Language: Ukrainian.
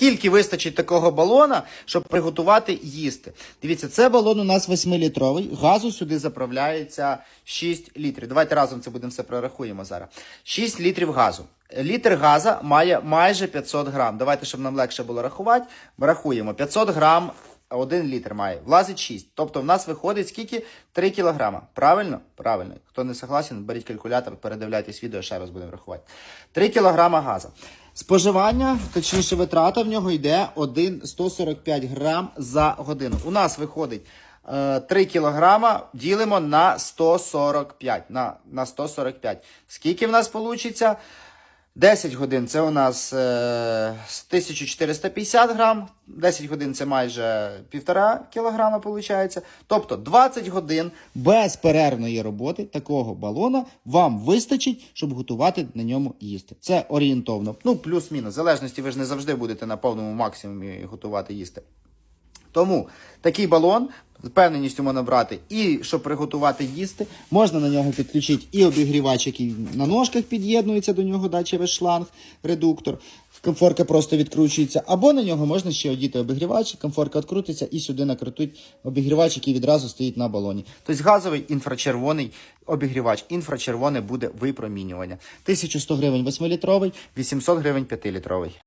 Скільки вистачить такого балона, щоб приготувати їсти? Дивіться, це балон у нас 8-літровий. Газу сюди заправляється 6 літрів. Давайте разом це будемо все прорахуємо зараз. 6 літрів газу. Літр газа має майже 500 грам. Давайте, щоб нам легше було рахувати, рахуємо. 500 грам один літр має. Влазить 6. Тобто в нас виходить скільки? 3 кілограма. Правильно? Правильно. Хто не согласен, беріть калькулятор, передивляйтесь відео, ще раз будемо рахувати. 3 кілограма газу. Споживання, точніше, витрата в нього йде 1 145 грам за годину. У нас виходить е, 3 кілограма, ділимо на 145. На, на 145. Скільки в нас вийде? 10 годин це у нас е, 1450 грам, 10 годин це майже 1,5 кілограма виходить. Тобто 20 годин безперервної роботи такого балона вам вистачить, щоб готувати на ньому їсти. Це орієнтовно. Ну, плюс-мінус. В залежності ви ж не завжди будете на повному максимумі готувати їсти. Тому такий балон з впевненістю можна брати і щоб приготувати їсти, можна на нього підключити і обігрівач, який на ножках під'єднується до нього, да, шланг, редуктор. Комфорка просто відкручується, або на нього можна ще одіти обігрівач, комфорка відкрутиться і сюди накрутить обігрівач, який відразу стоїть на балоні. Тобто газовий інфрачервоний обігрівач, інфрачервоне буде випромінювання. 1100 гривень 8-літровий, 800 гривень 5-літровий.